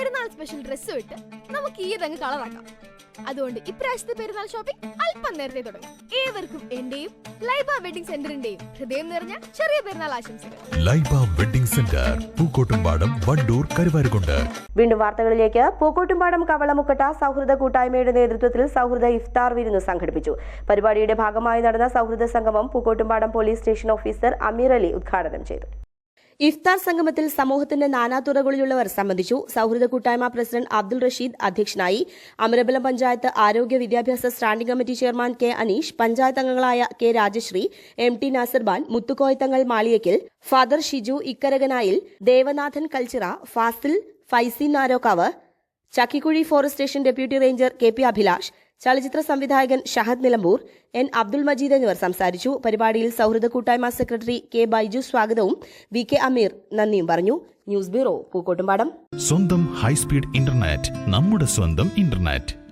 പെരുന്നാൾ സ്പെഷ്യൽ ഡ്രസ്സും ഇട്ട് നമുക്ക് ഈ ഇതങ്ങ് കളറാക്കാം അതുകൊണ്ട് ഇപ്രാവശ്യത്തെ പെരുന്നാൾ ഷോപ്പിംഗ് അല്പം നേരത്തെ തുടങ്ങാം. ഏവർക്കും എന്റെയും ലൈബ വെഡിങ് സെന്ററിന്റെയും ഹൃദയം നിറഞ്ഞ ചെറിയ പെരുന്നാൾ ആശംസകൾ. Laiba wedding centre Pookkottumpadam Wandoor Karuvarakundu. വീണ്ടും വാർത്തകളിലേക്ക്. പൂക്കോട്ടുംപാടം കവളമുക്കട്ട സൗഹൃദ കൂട്ടായ്മയുടെ നേതൃത്വത്തിൽ സൗഹൃദ ഇഫ്താർ വിരുന്ന് സംഘടിപ്പിച്ചു. പരിപാടിയുടെ ഭാഗമായി നടന്ന സൗഹൃദ സംഗമം Pookkottumpadam police station officer Ameer Ali ഉദ്ഘാടനം ചെയ്തു. ഇഫ്താർ സംഗമത്തിൽ സമൂഹത്തിന്റെ നാനാതുറകളിലുള്ളവർ സംബന്ധിച്ചു സൌഹൃദ കൂട്ടായ്മ പ്രസിഡന്റ് അബ്ദുൾ റഷീദ് അധ്യക്ഷനായി അമരബലം പഞ്ചായത്ത് ആരോഗ്യ വിദ്യാഭ്യാസ standing committee chairman K Aneesh panchayat അംഗങ്ങളായ K Rajasree M T Nasarban Muthukkoyathangal Maliyakkal father Shiju Ikkarakanayil Devanathan Kalchira Fasil Faizy Narokkavu Chakkikuzhi forest station deputy ranger K P Abhilash ചലച്ചിത്ര സംവിധായകൻ ഷഹദ് നിലമ്പൂർ എൻ അബ്ദുൾ മജീദ് എന്നിവർ സംസാരിച്ചു. പരിപാടിയിൽ സൗഹൃദ കൂട്ടായ്മ സെക്രട്ടറി കെ ബൈജു സ്വാഗതവും V K Ameer നന്ദിയും പറഞ്ഞു. News bureau Pookkottumpadam. സ്വന്തം ഹൈസ്പീഡ് ഇന്റർനെറ്റ് നമ്മുടെ സ്വന്തം ഇന്റർനെറ്റ്.